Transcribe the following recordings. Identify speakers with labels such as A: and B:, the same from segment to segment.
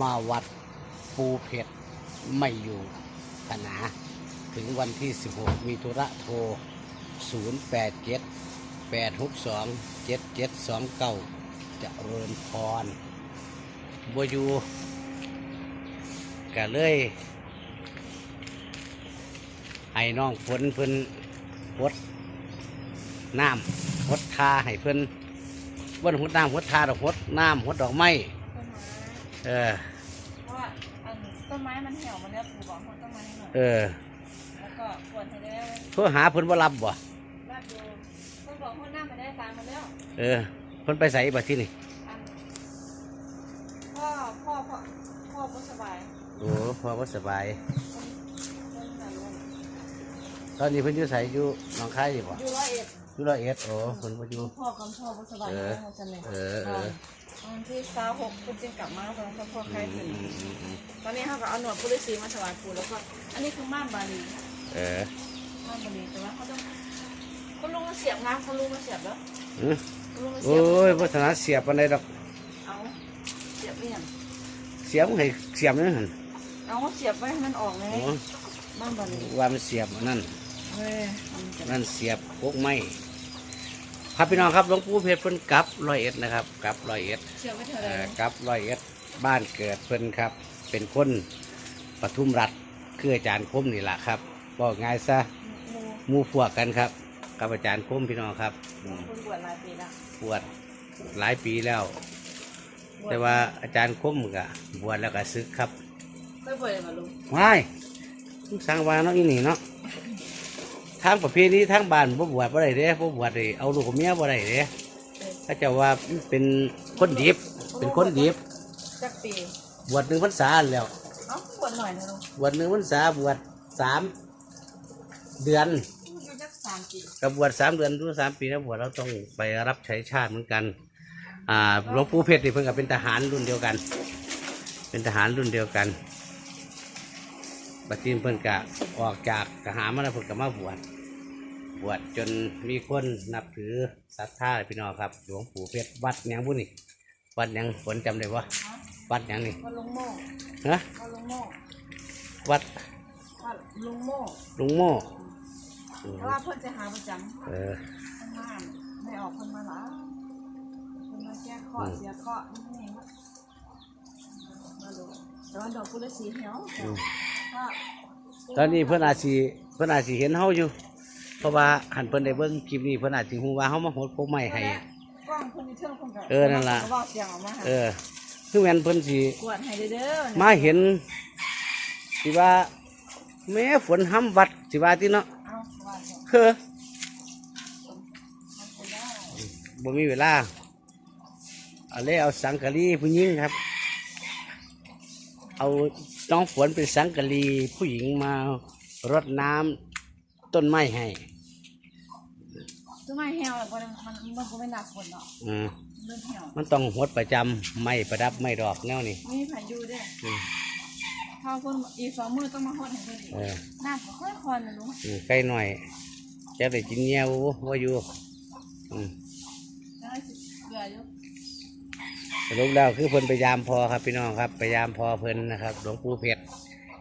A: มาวัดปูเพชรไม่อยู่ขนาถึงวันที่ 16 มีธุระโทร 087 862 7729 จะเริญพรบัวยูก็เลยให้น้องฝนเพิ่นพดน้ำพดทาให้เพิ่นวันหดน้ำหดทาดอกหดน้ำหดดอกไม้
B: ต้นไม้
A: เออ
B: เพราะว่าอันต้นไม้มันเหี่ยวมาแล้วปู่บอกคนต้นไม้ให้หน่อย
A: เออ
B: แล้วก็กวนให้ได้
A: โทรหาเพิ่นบ่รับบ่
B: ลาดดูเพิ่นบอกคนหน้ามาได้ตามมาแล้ว
A: เออ เพิ่นไปใส่บัดที่นี่
B: อันพ่อพ่อพ่อพ่อบ่สบาย
A: โอ้พอบ่สบาย
B: เพิ่นน่ะรู้
A: ตอนนี้เพิ่นอยู่ใส่อยู่หนองคายอยู่บ่
B: อยู่ร้อยเอ็ด
A: อยู่ร้อยเอ็ดโอ้เพิ่นบ่อยู่
B: พ่อกับพ่อบ่สบาย
A: เออ
B: มาจังเลย
A: เออเออ
B: วันที่สาวหกคุณจึงกลับมาตอนพ่อพ่อใคร
A: อื
B: ถึ
A: ม
B: ง
A: อืมอืมอืม
B: ตอนนี้เขาก็เอาหนวดผู้ฤาษีมาถวายปู่แล้วก็อันนี้คือม่านบาลี
A: เออ
B: ม่านบาลีแต่ว่าเขาต้องคุณลุงมาเสียบน้ำคุณลุงมาเสียบแล้ว
A: อืม
B: คุณลุงมาเสี
A: โอ้
B: ยบ
A: ยบ่ถนัดเสียบปานใดดอก
B: เอาเสียบเนี่ย
A: เสียบให้เสียบนั่นหั่น
B: เอาเสียบไว้ให้มันออกไง
A: โอ้
B: ม่านบาลี
A: ว่ามันเสียบอันนั่น
B: เว้ยมันจะ
A: นั่นเสียบพวกไม้ ครับพี่น้องครับหลวงปู่เพชรเพิ่นกลับร้อยเอ็ดนะครับกลับร้อยเอ็ด
B: เสียบไว้เท่าไห
A: เอ่
B: ร่
A: อกับร้อยเอ็ดบ้านเกิดเพิ่นครับ เป็นคนปทุมรัฐคืออาจารย์คมนี่แหละครับบอกง่ายซะ
B: หมู
A: หมู่พวกกันครับกับอาจารย์คมพี่น้องครับอืม
B: คุณบวชหลายปีแล้ว
A: บวชหลายปีแล้วแต่ว่าอาจารย์คมก็บวชแล้วก็ซึกครับ
B: เคยบวชเลยมาลุง
A: ว้ายสร้างวาเนาะอีนี่เนาะ ทางประเพณีทางบ้านบ่บวชบ่ได้เด้บ่บวชเลยเอาลูกกับเมียบ่ได้เด้ถ้าเจะว่ามันเป็นคนดิบเป็นคนดิบ
B: จักปี
A: บวชหนึ่งพรรษาแล้ว
B: เอ้าบวชหน่อยนะลุง
A: บวชหนึ่งพรรษาบวชสามเดือน
B: อยู่จักสามปี
A: กับบวชสามเดือนรู้สามปีแล้วบวชเราต้องไปรับใช้ชาติเหมือนกันอ่าหลวงปู่เพชรนี่เพิ่งกับเป็นทหารรุ่นเดียวกัน เป็นทหารรุ่นเดียวกัน บัดนี้เพิ่นกะออกจากทหารมาแล้วเพิ่นก็มาบวชบวชจนมีคนนับถือศรัทธาพี่น้องครับ หลวงปู่เพชรวัดหยังบุนี่วัดหยังฝนจำได้ปะวัดหยังนี่
B: วัดลุงโม่
A: ฮะ
B: วัดลุงโม่
A: วัด
B: วัดลุงโม่
A: ลุงโม่อืม
B: เพราะว่าเพิ่นจะหาประจำ
A: เออ
B: เพิ่นมาไม่ออกเพิ่นมาหลายเพิ่นมาแก้ข้อ
A: อืม
B: เสียข้อนี่เองมาดูแต่ว่าดอกกุหลาบสีเหี่ยว
A: อืม
B: ก็
A: ตอนนี้เพิ่นอาจสิเพิ่นอาจสิเห็นเฮาอยู่ เพราะว่าหันเพิ่นได้เบิ่งคลิปนี้เพิ่นอาจสิฮู้ว่าเฮามาโหดพวกไม้ให้
B: กล้องเพิ่นนี่เทิงเพิ่นก็
A: เออนั่นล่ะ
B: เว้าเสียงออกมาหา
A: เออ คือแม่นเพิ่นสิ
B: กวดให้เด้อๆ
A: มาเห็นสิว่า แม้ฝนห้ำวัดสิว่าติเนาะ
B: เอาว่าเถอะ
A: เฮ้อ
B: มันเป็นได้
A: บ่มีเวลาเอาเลยเอาสังกะรีผู้หญิงครับ เอา น้องฝนเป็นสังกะรีผู้หญิงมารดน้ำต้นไม้ให้
B: ต้นไม้เหี่ยวแล้วมันมันมันก็ไม่หนักฝนเนาะ
A: อืม
B: เริ่มเหี่ยว
A: มันต้องหดประจำไม้ประดับไม้ดอกแนวนี้
B: มีพายุด้วย
A: อืม
B: ถ้าคนอีกสองมือต้องมาฮอดให้เพิ่นอีก
A: เออ
B: น้ำก็ค่อยคอนนะลุง
A: อืมใกล้หน่อยจะได้กินเงี้ยวว่าอยู่อืม
B: ได้สิเกลืออยู่
A: สรุปแล้วคือเพิ่นพยายามพอครับพี่น้องครับพยายามพอเพิ่นนะครับหลวงปู่เพชร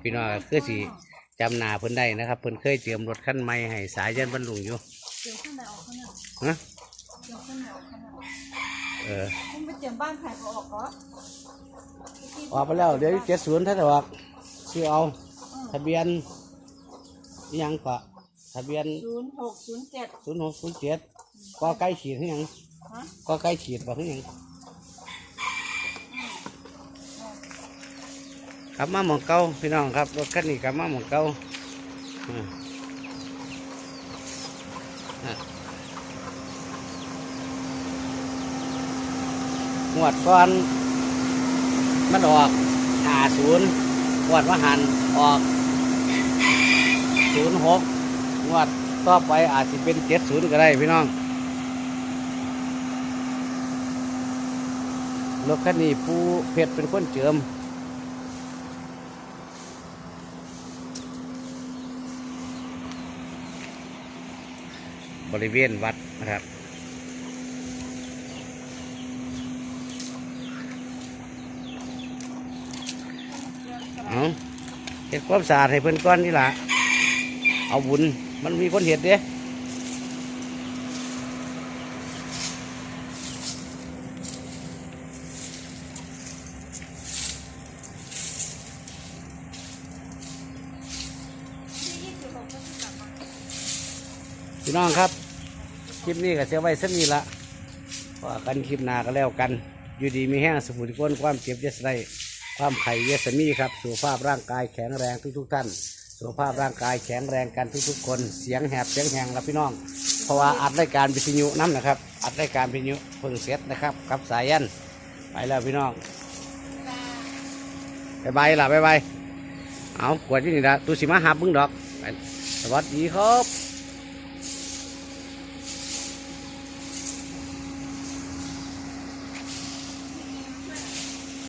A: พี่น้องก็คือสิจำหนาเพิ่นได้นะครับเพิ่นเคยเตรียมรถขั้นใหม่ให้สายยันบรรลุงอยู่
B: เดี๋ยวข้างในออกข้างนอก
A: นะ
B: เดี๋ยวข้างในออกข้างนอก
A: เออ
B: คุณไปเตรียมบ้านใครก็ออกก็
A: ออกไปแล้วเดี๋ยวเจ็ดศูนย์ถ้าจะออกซื้อเอาทะเบียนอิหยังก็ทะเบียน
B: ศูนย์หกศูนย์เจ็ด
A: ศูนย์หกศูนย์เจ็ดก็ใกล้ขีดหรือยัง
B: ฮะ
A: ก็ใกล้ขีดบ่หรือยัง กลับมาหมองเก่าพี่น้องครับรถคันนี้กลับมาหมองเก่าอืมอะงวดก่อนมันออกหาศูนย์งวดว่าหันออกศูนย์หกงวดต่อไปอาจจะเป็นเจ็ดศูนย์ก็ได้พี่น้องรถคันนี้ผู้เพชรเป็นคนเจิม บริเวณวัดนะครับ เอาเห็ดความสะอาดให้เพื่อนก้อนนี่ล่ะ เอาบุญ มันมีคนเห็ดเด้ พี่น้องครับ คลิปนี้ก็เสียไว้สักนี้ละว่ากันคลิปหน้าก็แล้วกัน อยู่ดีมีแห้งสมุนก้นความเจ็บเยสไดความไข่เยสมีครับ สุขภาพร่างกายแข็งแรงทุกๆท่าน สุขภาพร่างกายแข็งแรงกันทุกๆคน เสียงแหบเสียงแหงครับพี่น้อง เพราะว่าอัดรายการวิทยุน้ำนะครับ อัดรายการวิทยุเพิ่งเสร็จนะครับ กับสายัน ไปแล้วพี่น้องบายบายล่ะบายบายเอากวดที่นี่ละตูสิมาหาบึ้งดอก สวัสดีครับ